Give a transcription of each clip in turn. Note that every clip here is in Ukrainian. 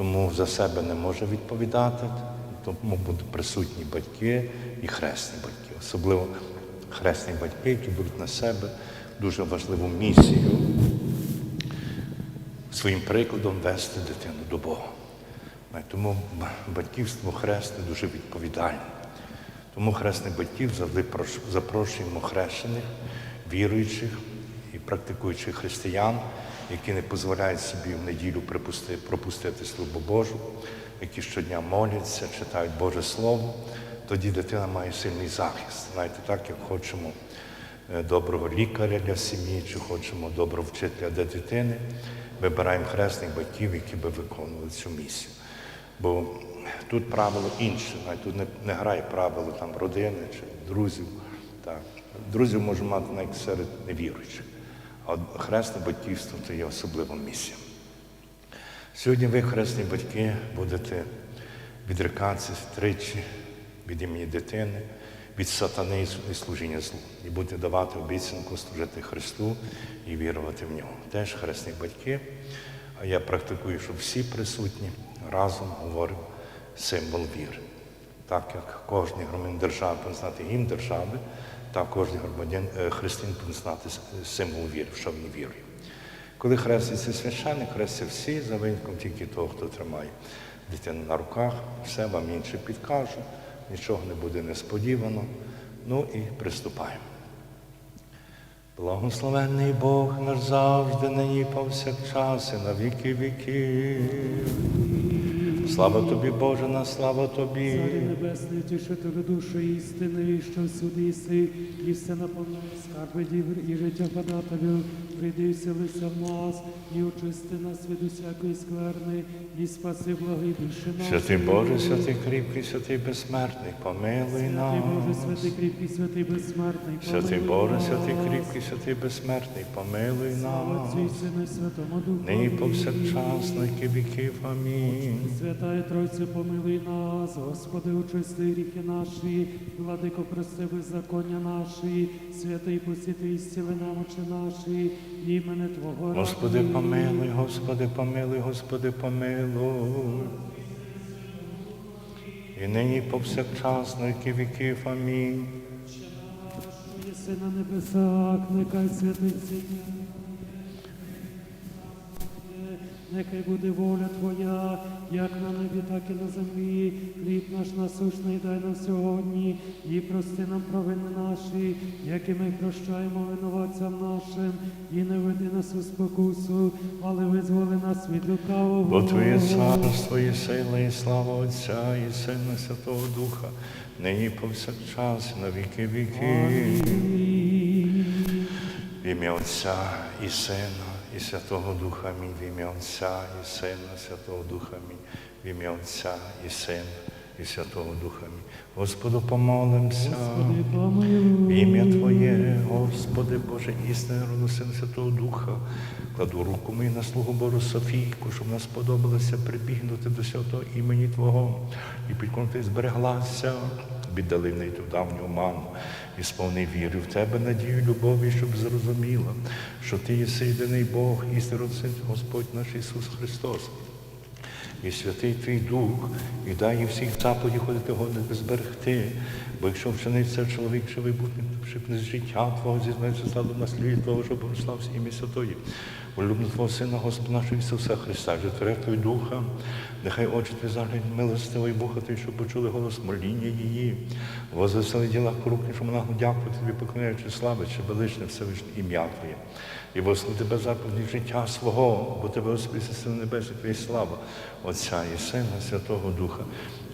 тому за себе не може відповідати, тому будуть присутні батьки і хресні батьки, особливо хресні батьки, які беруть на себе дуже важливу місію своїм прикладом вести дитину до Бога. Е, Тому батьківство хресне дуже відповідальне. Тому хресних батьків завжди запрошуємо хрещених, віруючих і практикуючих християн, які не дозволяють собі в неділю пропустити службу Божу, які щодня моляться, читають Боже Слово. Тоді дитина має сильний захист. Знаєте, так як хочемо е, доброго лікаря для сім'ї, чи хочемо доброго вчителя для дитини, вибираємо хресних батьків, які би виконували цю місію. Бо тут правило інше, навіть тут не, не грає правило там родини чи друзів. Так. Друзів може мати навіть серед невіруючих. А хресне батьківство це є особлива місія. Сьогодні ви, хресні батьки, будете відрикатися тричі від імені дитини, від сатани і служіння злу. І будете давати обіцянку служити Христу і вірувати в нього. Теж хресні батьки. А я практикую, щоб всі присутні разом говорив символ віри. Так як кожен громадянин держави знати гімн держави, так кожен громадян е, християн повинен знати символ віри, в що він вірує. Коли хреститься священник, хрестяться всі за винятком тільки того, хто тримає дитину на руках, все вам інше підкаже, нічого не буде несподівано. Ну і приступаємо. Благословенний Бог наш завжди, нині повсякчас, і на віки віків. Слава тобі, Боже, на слава тобі. Царі небесний, тішителю душі істини, що всюди іси, і все наповнює скарби дівр і життя подателю. Прийди і вселися в нас, і очисти нас від усякої скверни, і спаси благий душі наші. Святий Боже, святий кріпкий, святий безсмертний, помилуй нас. Святий Боже, нас. святий кріпкий, святий безсмертний, Святий помилуй Боже, нас. святий кріпкий, святий безсмертний, помилуй нас. Сину Святому Духу. Нині повсякчас, на віки віків. Амінь. Святая Тройце, помилуй нас, Господи, очисти гріхи наші, владико, прости беззаконня наші, святий посіти і зціли намочі наші, імене Твого Господи, помилуй, Господи, помилуй, Господи, помилуй. І нині повсякчас, і віки віків. Амінь. Що єси на небесах, нехай святиться Нехай буде воля Твоя, як на небі, так і на землі. Хліб наш насущний дай нам сьогодні, і прости нам провини наші, які ми прощаємо винуватцям нашим, і не веди нас у спокусу, але визволи нас від лукавого. Бо Твоє царство і сила, і слава Отця, і Сина, Святого Духа, нині повсякчас, і на віки віків. В ім'я Отця і Сина, і Святого Духа Амінь. В ім'я Отця і Сина, Святого Духа Амінь. В ім'я Отця і Сина, і Святого Духа Амінь. Господу помолимся. Господи. В ім'я Твоє, Господи Боже, істинне роду Сина Святого Духа, кладу руку мою на слугу Божу Софійку, щоб нам сподобалося прибігнути до святого імені Твого і підконти збереглася, в неї ту давню ману, і сповни віри в Тебе, надію, любові, щоб зрозуміла, що Ти єси єдиний Бог, істинний Господь наш Ісус Христос і святий твій Дух, і дай їй всіх заповідей ходити годних зберегти. Бо якщо вчиниться чоловік, що вибухне, щоб не з життя Твого зізнається стало на сліві Твого, щоб прослався ім'я Святої. Улюбно Твого Сина, Господа нашого Ісуса Христа, вже твере Твій Духа, нехай очі Твої заглянуть милостиво і Бога Твій, щоб почули голос моління її. Возвесели ділах рук, щоб вона дякувати Тобі, поклоняючи слави, чи величне Всевишнє ім'я Твоє. І восну Тебе заповіді життя свого, бо Тебе Господи, сили небесні, Твої слава, Отця і Сина, Святого Духа,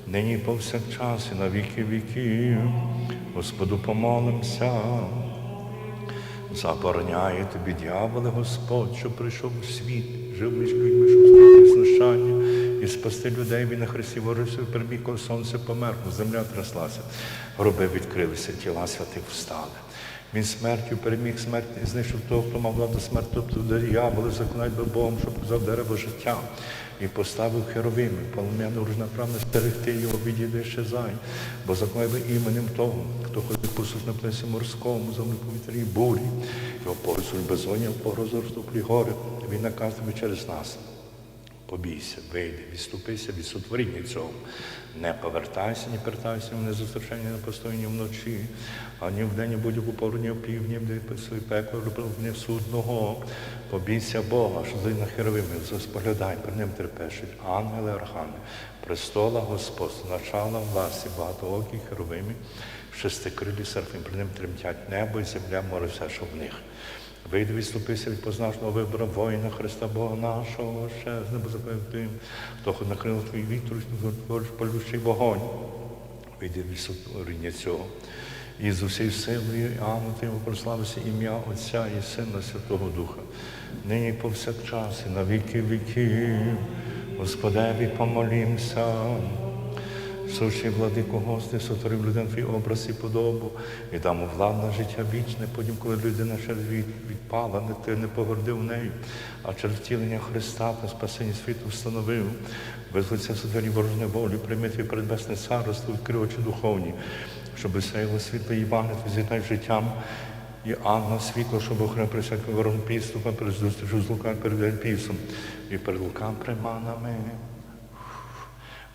нині повсякчас, і на віки віків. Господу помолимся. Забороняє тобі, дьяволе, Господь, що прийшов у світ, жив між людьми, щоб скрити знущання і спасти людей. Він на хресті ворився, переміг, сонце померкло, земля тряслася, гроби відкрилися, тіла святих встали. Він смертю переміг смерть знищив того, хто мав владу смерть, тобто дияволи заклинать би Богом, щоб казав дерево життя. І поставив херовими, полум'яну ружноправно стерегти його, відійди щезай, бо закликає би іменем того, хто ходить по суд на плесі морському, землі повітряній бурі, його погрозуть безодня, погрозу розтоплі гори, він наказує через нас. Побійся, вийди, відступися від сотворіння цього. Не повертайся, ні повертайся, не зустрічання на постійні вночі, ані вдень, ні будь-яку пору, ні опівдні, де писує пекло, не судного. Побійся Бога, що ти на херовими, споглядай, при ним терпешуть, ангели, архани, престола Господь, начала власті, багатоокі херовими, шестикрилі серфим, при ним тремтять небо і земля, море все, що в них. Вийди, відступися від позначного вибору воїна Христа Бога нашого, ще з небо тим, хто накрив твій вітер, твориш полющий вогонь. Вийди від сотворення цього. І з усією силою Іоанну Тим прославився ім'я Отця і Сина Святого Духа. Нині повсякчас і на віки віків. Господеві помолімся. Сущий владико гости, сотворив людям твій образ і подобу, і дам у владу життя вічне, потім, коли людина від, відпала, не ти не погордив нею, а через втілення Христа та спасення світу встановив, без лиця сотворі ворожне волю, прийми твій передбесне царство, відкрив очі духовні, щоб сяяло світло Івана, твій зітай життям, і Анна світло, щоб охрана при всякому ворон підступа, перед зустрічю з Лукам, перед Ельпісом, і перед Лукам приманами.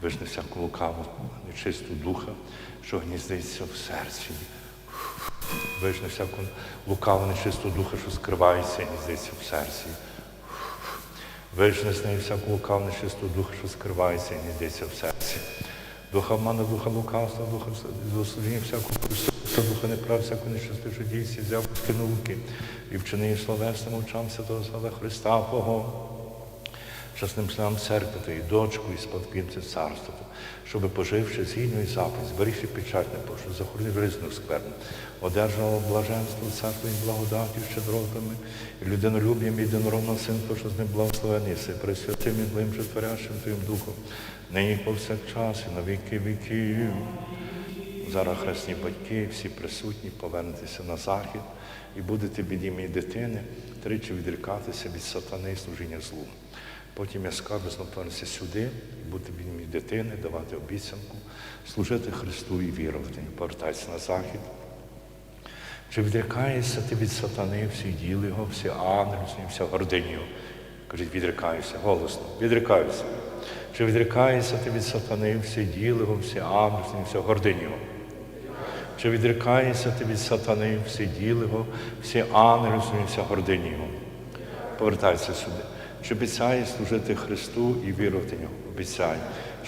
Вижни всяку лукаву, нечисту духа, що гніздиться в серці. Вижни всяку лукаву, нечисту духа, що скривається і гніздиться в серці. Вижни з неї всяку лукаву, нечисту духа, що скривається і гніздиться в серці. Духа обману, духа лукавства, духа дослужіння всякого пусту, духа неправ, всяку нечисту дійсі, взяв науки і вчини словесним очам Святого Слава Христа Бого чесним членам церкви Твої, дочку і спадківця царства, щоби, поживши згідно і запис, зберігши печать не пошу, захоронив ризну скверну, одержав блаженство царства і благодаті щедротами, і людинолюб'ям єдинородного Сина, що з ним благословений, си, пресвятим і Твоїм четверящим Твоїм Духом, нині повсякчас і на віки віків. Зараз хресні батьки, всі присутні, повернетеся на захід. І будете від імені дитини тричі відрікатися від сатани і служіння злу. Потім я скажу, повернутися сюди, бути імені дитини, давати обіцянку, служити Христу і вірувати. Повертайся на захід. Чи відрікаєшся ти від сатани, всі діли його, всі ангели, вся гордині його? Кажіть, відрікаюся, голосно, відрікаюся. Чи відрікаєшся ти від сатани, всі діли його, всі ангели, вся гордині? Чи відрікаєшся ти від сатани, всі діли його, всі ангели, вся гордині? Повертайся сюди. Чи обіцяє служити Христу і вірувати в нього? Обіцяє.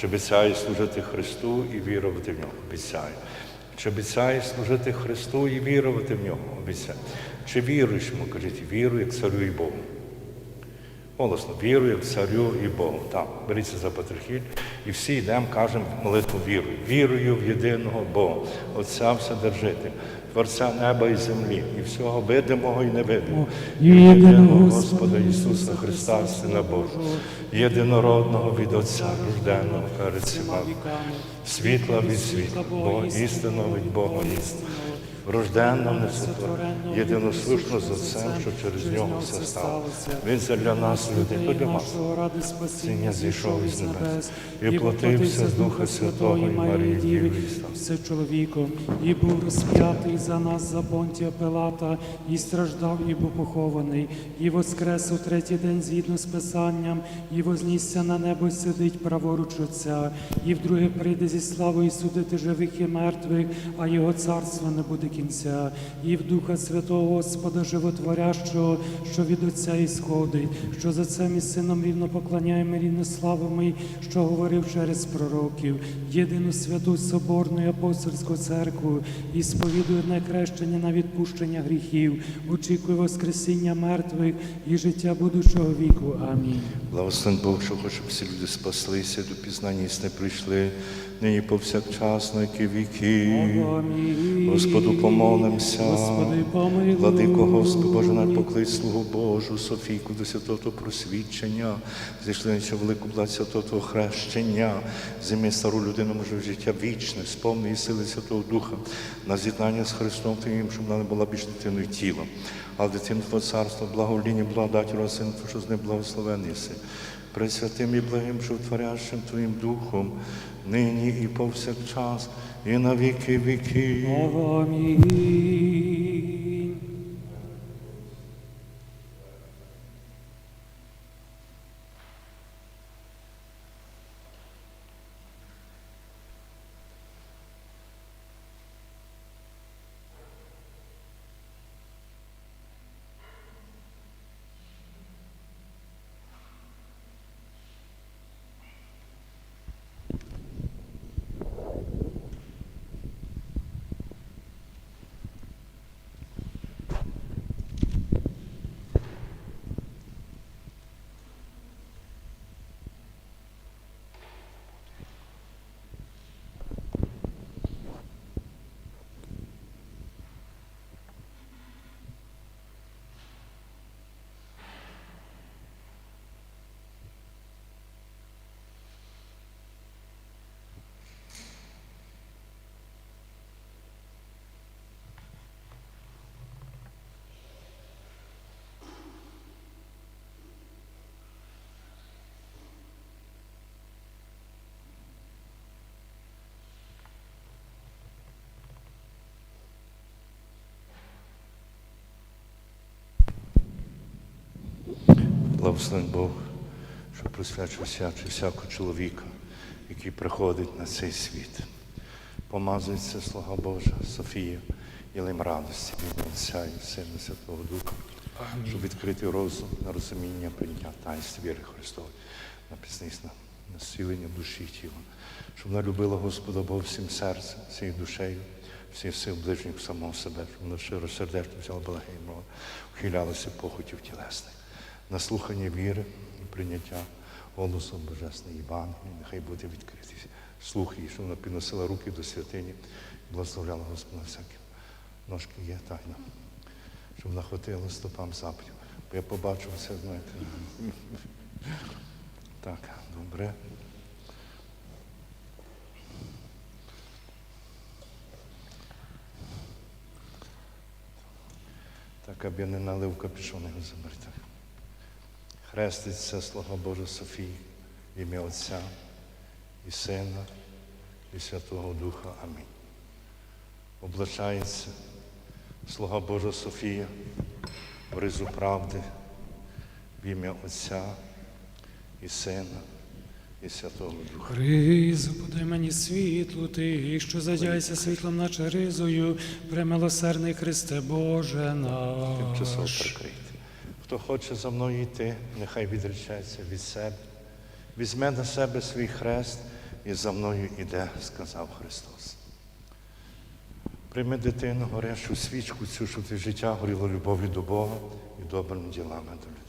Чи обіцяє служити Христу і вірувати в нього? Обіцяє. Чи обіцяє служити Христу і вірувати в нього? Обіцяє. Чи віруєш йому? Кажіть, вірую, як царю і Богу. Голосно, вірую, як царю і Богу. Так, беріться за патрихіль і всі йдемо, кажемо молитву вірую. Вірую в єдиного Бога, Отця Вседержителя, Творця неба і землі, і всього видимого і невидимого, І єдиного Господа Ісуса Христа, Сина Божого, єдинородного від Отця, рожденого перед всіма, світла від світла, Бога істинного від Бога істинного, рожденного несотвореного, єдиносушно з Отцем, що через нього все сталося. Він це для нас, людей, для ради спасіння зійшов із небес, і платився з Духа Святого і Марії Діви, все чоловіком, і був розп'ятий за нас за Понтія Пилата, і страждав, і був похований, і воскрес у третій день згідно з Писанням, і вознісся на небо, сидить праворуч Отця, і вдруге прийде зі славою судити живих і мертвих, а його царство не буде кінця, і в Духа Святого Господа Животворящого, що від Отця ісходить, що за цим і сином рівно поклоняємо, рівно славимо, й що говорив через пророків, єдину святу соборну і апостольську церкву, і сповідує одне хрещення на відпущення гріхів, очікує Воскресіння мертвих і життя будущого віку. Амінь. Благословен Бог, що хоче, щоб всі люди спаслися, до пізнання істини прийшли, нині повсякчас, на які віки. Господу помолимся. Господи. Владико Господи, Боже, над поклич слугу Божу, Софійку до святого просвідчення, зійшли на цю велику благодать святого хрещення, зими стару людину може в життя вічне, сповни і сили Святого Духа, на з'єднання з Христом Твоїм, щоб вона не була більш дитиною тіла, але дитину Твого царство, благовоління, благодаті, Сина, що з ним благословеніси. Пресвятим і благим, що творящим Твоїм Духом, нині і повсякчас, і на віки віки. Амінь. Благословен Бог, що присвячує чи всякого чоловіка, який приходить на цей світ. Помазується слуга Божа, Софія, єлим радості від Отця і Сина Святого Духа, щоб відкрити розум на розуміння прийняття таїнств віри Христової, на піснісне насилення душі і тіла, щоб вона любила Господа Бога всім серцем, всією душею, всіх сил ближніх самого себе, щоб вона щиро сердечно взяла благословення, ухилялася похотів тілесних на слухання віри і прийняття голосу Божесної Євангелії, нехай буде відкритий слух її, щоб вона підносила руки до святині і благословляла Господа всяким. Ножки є тайна, щоб вона хватила стопам заповідь. Бо я побачив це, знаєте. Так, добре. Так, аби я не налив капюшон його. Хреститься слава Божа Софії, в ім'я Отця і Сина, і Святого Духа. Амінь. Облачається слуга Божа Софія в ризу правди, в ім'я Отця і Сина, і Святого Духа. Ризу, подай мені світлу, ти, що задяйся світлом наче ризою, премилосердний Христе Боже Тимчасово наш. Хто хоче за мною йти, нехай відречеться від себе. Візьме на себе свій хрест і за мною іде, сказав Христос. Прийми дитину, горящу свічку цю, щоб ти життя горіло любов'ю до Бога і добрими ділами до людей.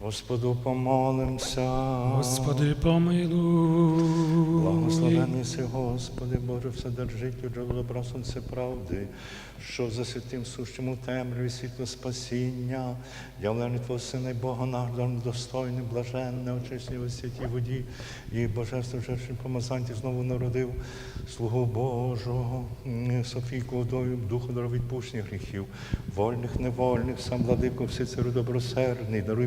Господу помолимся. Господи, помилуй. Благословений си, Господи, Боже, Вседержителю, добра сонце правди, що за святим сущим у темряві світло спасіння, явлення Твого Сина і Бога наш, достойний, блаженне, очисні у святій воді, і божество вже помазанті знову народив слугу Божого, Софійку водою, духу дару відпущення гріхів, вольних, невольних, сам владико, всі царю добросердний, даруй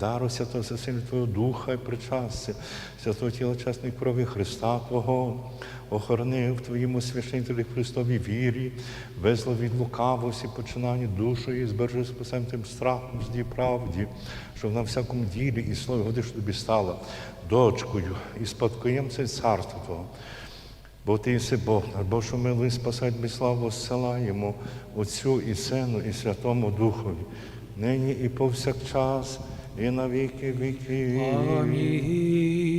дару святого засилля Твого Духа і причасти, святого тіла чесної крові Христа Твого, охорони в Твоєму священителі Христовій вірі, везло від лукаво всі починання душою, і збережи спасем тим страхом, зді правді, щоб на всякому ділі і слові годи, що тобі стала дочкою і спадкоємцем царства Твого. Бо ти єси Бог, Божу милий спасать без славу зсилаємо Отцю і Сину, і Святому Духові, нині і повсякчас, і на віки віки. Амінь.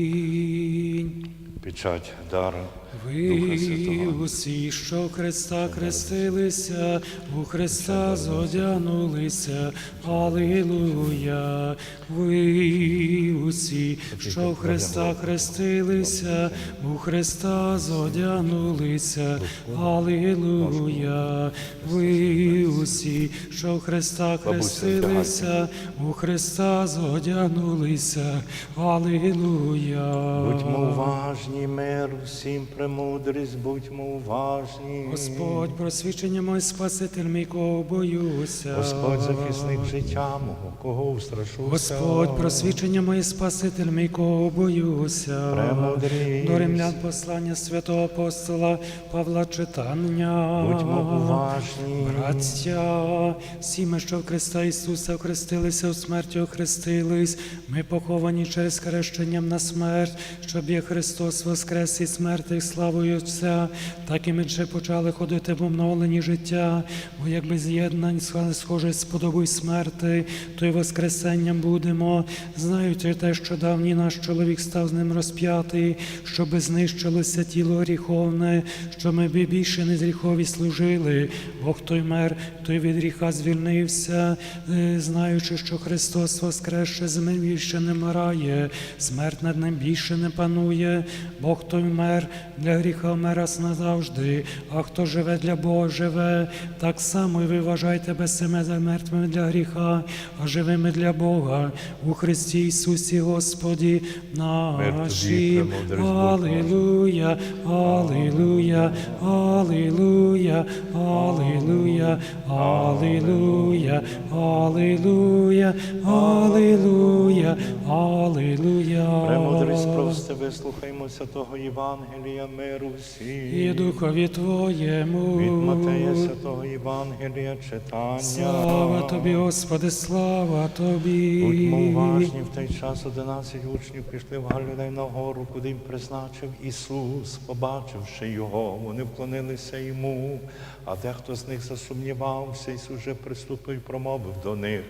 Печать дара Ви усі, що Христа хрестилися, у Христа зодягнулися. Алілуя. Ви усі, що в Христа хрестилися, у Христа зодягнулися. Алілуя. Ви усі, що в Христа хрестилися, у Христа зодягнулися. Алілуя. Будьмо уважні, мир всім премудрість, будьмо уважні. Господь, просвічення мой Спаситель мій, кого боюся. Господь захисник життя мого, кого устрашуся. Господь, просвічення моє Спаситель мій, кого боюся. Премудрість. До римлян послання святого апостола Павла читання. Будьмо уважні. Браття, всі ми, що в Христа Ісуса охрестилися, у смерті охрестились, ми поховані через хрещенням на смерть, щоб є Христос воскрес і смерть славою Отця, так і ми вже почали ходити в обновленні життя, бо якби з'єднань схоже з подобою смерти, то й воскресенням будемо, знаючи те, що давній наш чоловік став з ним розп'ятий, щоби знищилося тіло гріховне, що ми би більше не з гріхові служили, бо хто й мер, той від гріха звільнився, е, знаючи, що Христос воскресше з ним більше не марає, смерть над ним більше не панує, бо хто й мер для гріха раз назавжди, а хто живе для Бога живе, так само і ви вважайте без себе за мертвими для гріха, а живими для Бога. У Христі Ісусі Господі нашим. Алілуя, Алілуя, Алілуя, Алілуя, Алілуя, Алілуя, Алілуя, Алілуя. Премудрість прости, вислухаймося святого Євангелія миру всім. і Духові Твоєму. Від Матея святого Євангелія читання. Слава Тобі, Господи, слава Тобі. Будьмо уважні, в той час одинадцять учнів пішли в Галілей на гору, куди їм призначив Ісус, побачивши його, вони вклонилися йому, а дехто з них засумнівався, Ісус же приступив і промовив до них.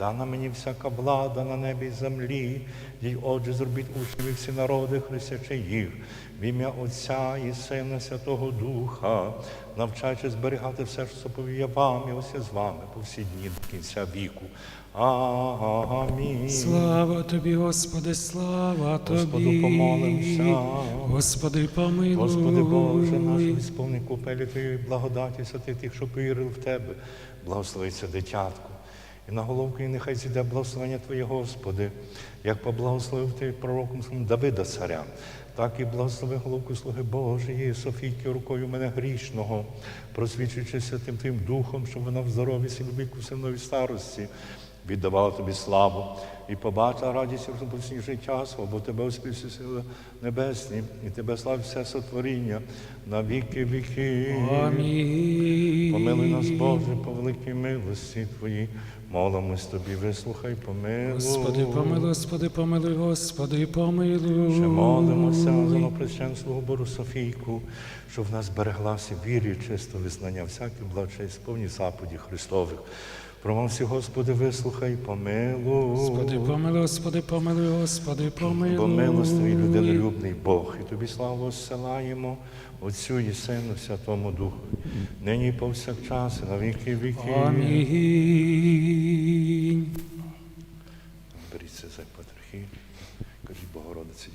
Дана мені всяка влада на небі і землі, їй отже зробіть учнів всі народи, хрестячи їх, в ім'я Отця і Сина Святого Духа, навчаючи зберігати все, що заповів я вам, і ось я з вами по всі дні до кінця віку. Амінь. Слава Тобі, Господи, слава Тобі. Господу помолимся. Господи, помилуй. Господи Боже, наш сповни купелі Твоєї благодаті, святи тих, що повірили в Тебе, благословиться дитятку. І на головку і нехай зійде благословення Твоє, Господи, як поблагословив Ти пророком Давида царя, так і благослови головку слуги Божої, Софійки рукою мене грішного, просвічуючи святим Твоїм духом, щоб вона в здоров'ї віку сильної старості віддавала тобі славу і побачила радість розпусні життя свого, бо тебе успівся сили небесні, і тебе славить все сотворіння на віки віки. Амінь. Помилуй нас, Боже, по великій милості Твоїй. Молимось тобі, вислухай, помилуй. Господи, помилуй, Господи, помилуй, Господи, помилуй. Ще молимося за новоприченство Бору Софійку, щоб в нас береглася вірі, чисто визнання всяких благочей, сповні заповіді Христових. Промовся, Господи, вислухай, помилуй. Господи, помилуй, Господи, помилуй, Господи, помилуй. Бо милостивий людинолюбний Бог, і тобі славу осилаємо Отцю і Сину Святому Духу, нині повсякчас, на віки віки. Амінь. Беріться за патрихи, кажіть Богородиці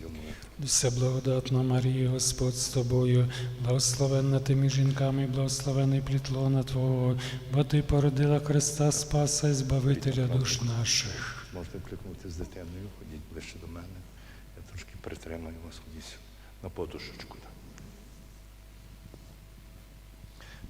йому. Все благодатна Марія, Господь з тобою, благословенна ти між жінками, благословений плітлона Твого, бо ти породила Христа Спаса і Збавителя душ наших. Можете кликнути з дитиною, ходіть ближче до мене. Я трошки притримаю вас, ходіть на подушечку. так.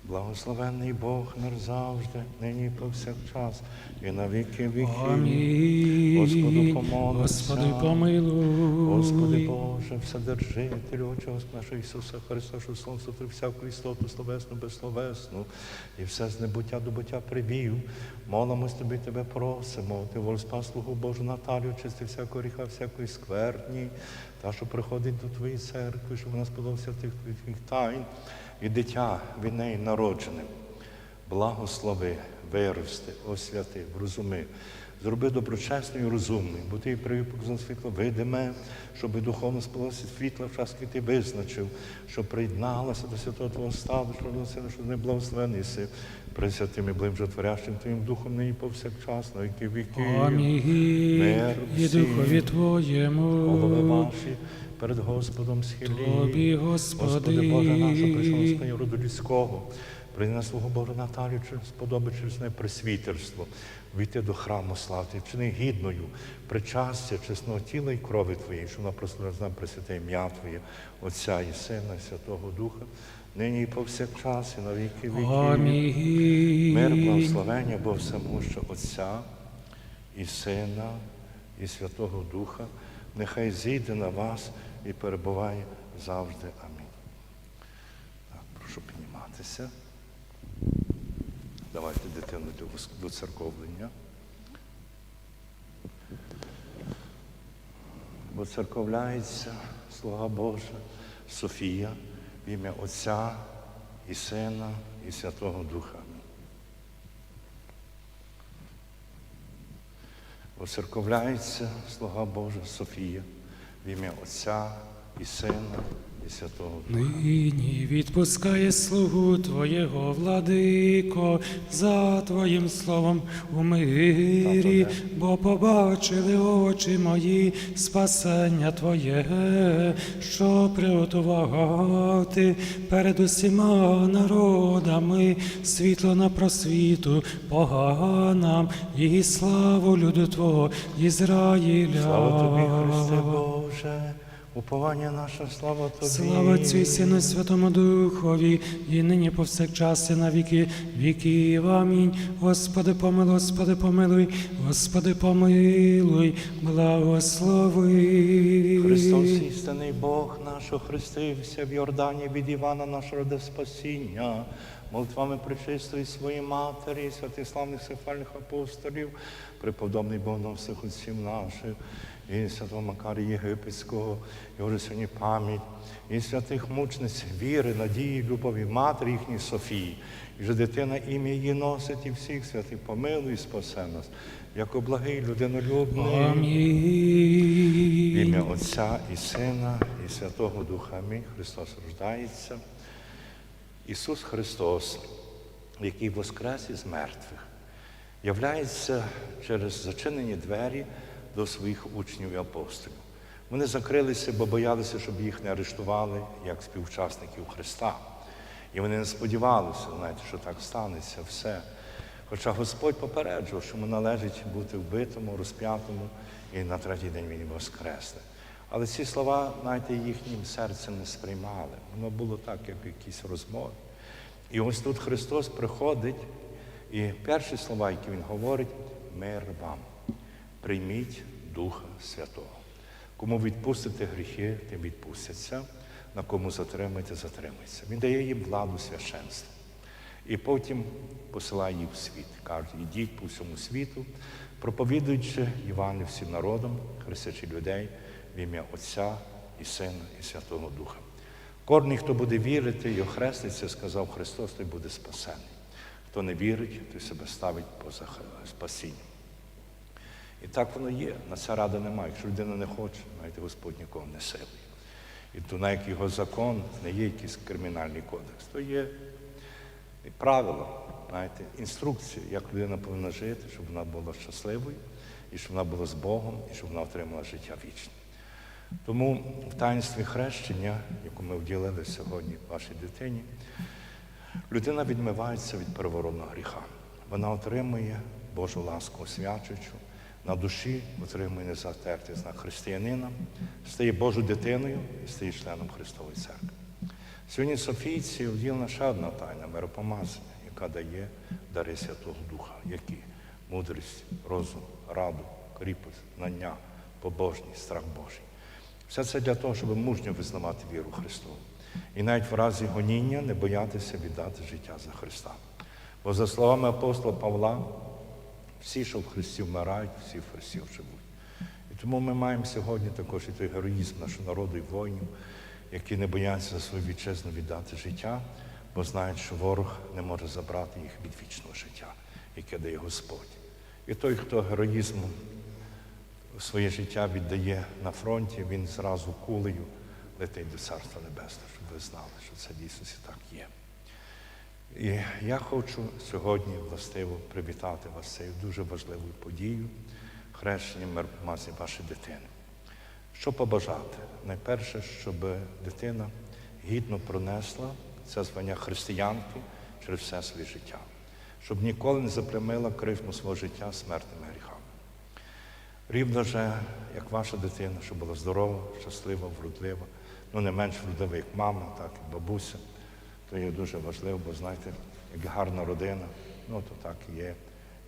Благословенний Бог наш завжди, нині повсякчас, і на віки віків. Амінь. Господу помолимся. Господи, помилуй. Господи Боже, Вседержитель, Отче нашого Ісуса Христа, що Сон сотри всяку істоту, словесну, безсловесну, і все з небуття до буття привів. Молимось Тобі, Тебе просимо, Ти воль спас слугу Божу Наталію, чисти всякого гріха, всякої скверні, та, що приходить до Твоєї церкви, щоб вона сподобався тих Твоїх тайн, і дитя від неї народжене. Благослови, вирости, освяти, врозуми. Зроби доброчесною і розумною, бо ти привів показав світло видиме, щоб духовно спалося світло в час, який ти визначив, щоб приєдналася до святого Твого ставу, що носила, що не благословений си, присвятим і блим жотворящим Твоїм духом нині повсякчас, на віки віків. Амінь. Мир І. Духові Твоєму. Голови ваші перед Господом схилі. Тобі, Господи. Господи Боже наш, прийшов спині роду людського. Прийди на свого Божу Наталію, через сподоби через неї пресвітерство, війти до храму славти, вчини гідною причастя чесного тіла і крові Твоєї, що вона прославила з нами пресвяте ім'я Твоє, Отця і Сина, і Святого Духа, нині і повсякчас, і на віки віків. Амінь. Мир, благословення Бог самого Отця і Сина, і Святого Духа, нехай зійде на вас і перебуває завжди. Амінь. Так, прошу підніматися. Давайте дитину до церковлення. Бо церковляється, слуга Божа, Софія, в ім'я Отця і Сина, і Святого Духа. Амінь. Воцерковляється слуга Божа Софія в ім'я Отця і Сина, і Святого Духа. Нині відпускає слугу Твоєго, владико, за Твоїм словом у мирі, бо побачили очі мої спасення Твоє, що приготував Ти перед усіма народами, світло на просвіту поганам і славу люду Твого Ізраїля. Слава тобі, Христе Боже, Уповання наше, слава Тобі. Слава Отцю Сину Святому Духові, і нині повсякчас і на віки віків. Амінь. Господи, помилуй, Господи, помилуй, Господи, помилуй, благослови. Христос, істинний Бог наш, охрестився в Йордані від Івана нашого роди спасіння, молитвами причистої своєї матері, святих славних сихвальних апостолів, преподобний Бог на всіх отців наших, і святого Макарія Єгипетського, і вже сьогодні пам'ять, і святих мучниць віри, надії, любові, матері їхній Софії. І вже дитина ім'я її носить і всіх святих помилуй і спасе нас, як благий людинолюбний. В Амінь. ім'я Отця і Сина, і Святого Духа. Амінь. Христос рождається. Ісус Христос, який воскрес із мертвих, являється через зачинені двері до своїх учнів і апостолів. Вони закрилися, бо боялися, щоб їх не арештували як співучасників Христа. І вони не сподівалися, знаєте, що так станеться все. Хоча Господь попереджував, що йому належить бути вбитому, розп'ятому, і на третій день він воскресне. Але ці слова, знаєте, їхнім серцем не сприймали. Воно було так, як в якійсь розмові. І ось тут Христос приходить, і перші слова, які Він говорить, мир вам, прийміть Духа Святого. Кому відпустите гріхи, тим відпустяться, на кому затримаєте, затримається. Він дає їм владу священства. І потім посилає їх в світ. Кажуть, ідіть по всьому світу, проповідуючи Івану всім народом, хрестячи людей в ім'я Отця і Сина, і Святого Духа. Кожний, хто буде вірити і охреститься, сказав Христос, той буде спасений. Хто не вірить, той себе ставить поза спасінням. І так воно є. На це рада немає. Якщо людина не хоче, знаєте, Господь нікого не силує. І то навіть його закон не є якийсь кримінальний кодекс, то є правила, знаєте, інструкція, як людина повинна жити, щоб вона була щасливою, і щоб вона була з Богом, і щоб вона отримала життя вічне. Тому в таїнстві хрещення, яку ми вділили сьогодні вашій дитині, людина відмивається від переворотного гріха. Вона отримує Божу ласку освячуючу, душі отримує незатертий знак християнина, стає Божою дитиною і стає членом Христової церкви. Сьогодні Софійці вділена ще одна тайна миропомазання, яка дає дари Святого Духа, які мудрість, розум, раду, кріпость, знання, побожність, страх Божий. Все це для того, щоб мужньо визнавати віру Христову. І навіть в разі гоніння не боятися віддати життя за Христа. Бо за словами апостола Павла, всі, що в Христі вмирають, всі в Христі живуть. І тому ми маємо сьогодні також і той героїзм нашого народу і воїнів, які не бояться за свою вітчизну віддати життя, бо знають, що ворог не може забрати їх від вічного життя, яке дає Господь. І той, хто героїзмом своє життя віддає на фронті, він зразу кулею летить до Царства Небесного, щоб ви знали, що це дійсно так є. І я хочу сьогодні властиво привітати вас цією дуже важливою подією, хрещенням мирмазі вашої дитини. Що побажати? Найперше, щоб дитина гідно пронесла це звання християнки через все своє життя, щоб ніколи не запрямила кризму свого життя смертними гріхами. Рівно же, як ваша дитина, щоб була здорова, щаслива, вродлива, ну не менш вродлива, як мама, так і бабуся. То є дуже важливо, бо знаєте, як гарна родина, ну то так і є.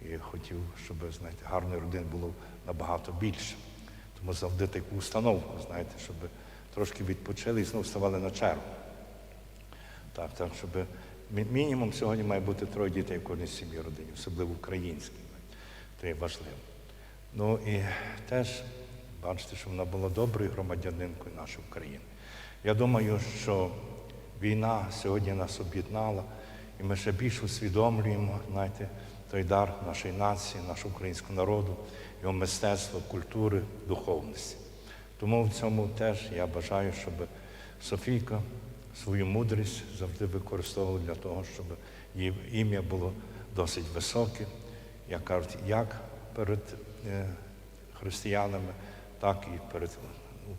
І хотів, щоб знаєте, гарної родини було набагато більше. Тому завжди таку установку, знаєте, щоб трошки відпочили і знову ставали на чергу. Так, так, щоб мінімум сьогодні має бути троє дітей в кожній сім'ї родині, особливо українській. Це є важливо. Ну і теж бачите, що вона була доброю громадянинкою нашої України. Я думаю, що війна сьогодні нас об'єднала, і ми ще більше усвідомлюємо, знаєте, той дар нашої нації, нашого українського народу, його мистецтва, культури, духовності. Тому в цьому теж я бажаю, щоб Софійка свою мудрість завжди використовувала для того, щоб її ім'я було досить високе, як кажуть, як перед е, християнами, так і перед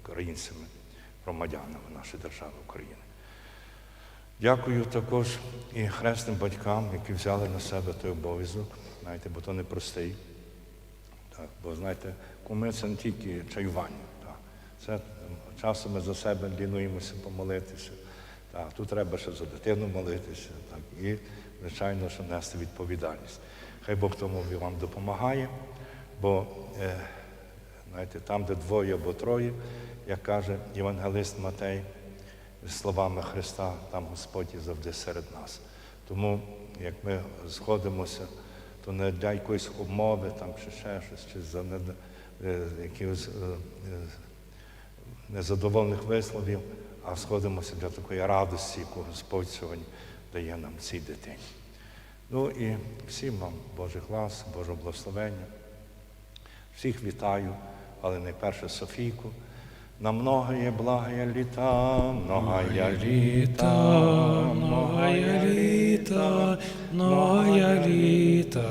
українцями, громадянами нашої держави України. Дякую також і хресним батькам, які взяли на себе той обов'язок, знаєте, бо то не простий. Так, бо знаєте, куми це не тільки чаювання, так, Це часом ми за себе лінуємося помолитися. Так, тут треба ще за дитину молитися. Так, і, звичайно, що нести відповідальність. Хай Бог тому вам допомагає, бо е, знаєте, там, де двоє або троє, як каже євангелист Матей, словами Христа, там Господь є завжди серед нас. Тому, як ми сходимося, то не для якоїсь обмови там, чи ще щось, чи за не, е, якихось е, е, незадоволених висловів, а сходимося для такої радості, яку Господь сьогодні дає нам цій дитині. Ну і всім вам Божих лас, Божого благословення. Всіх вітаю, але найперше Софійку. На многое благая літа, многая літа, многая літа, многая літа,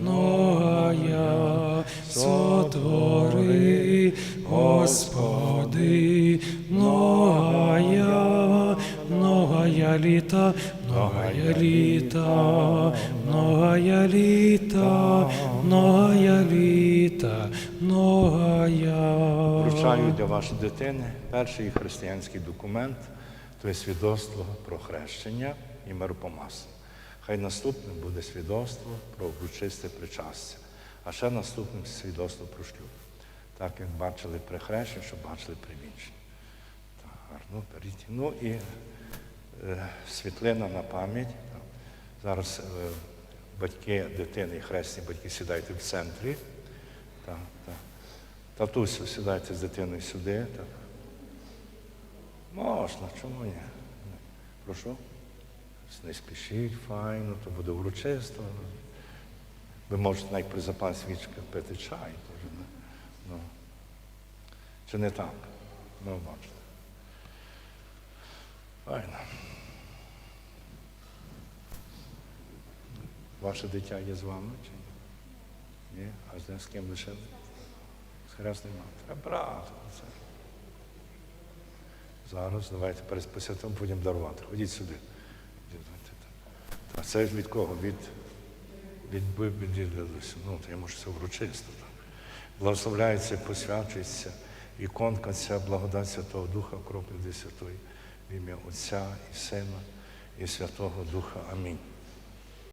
многая сотвори, Господи, многая, многая літа, многая літа, многая літа, многая літа, многая. Вручаю для вашої дитини перший християнський документ, то є свідоцтво про хрещення і миропомазання. Хай наступним буде свідоцтво про урочисте причастя, а ще наступним свідоцтво про шлюб. Так як бачили при хрещенні, щоб бачили при вінченні. Так. Ну і е, світлина на пам'ять. Зараз е, батьки дитини і хресні батьки сідайте в центрі. Так. Татусю, сідайте з дитиною сюди. Так. Можна, чому ні? Прошу. Не спішіть, файно, то буде урочисто. Ви можете навіть при запас свічки пити чай. Не? ну. Чи не так? Ну, бачите. Файно. Ваше дитя є з вами чи? Ні? А з- з ким лишили? З хресним мати. Брат, це. Зараз давайте перед посвятом будемо дарувати. Ходіть сюди. А це від кого? Від, від, від, від дідусю. Ну, я можу це вручисто. Благословляється, посвячується іконка ця благодать Святого Духа, кроплі Святої, в ім'я Отця і Сина і Святого Духа. Амінь.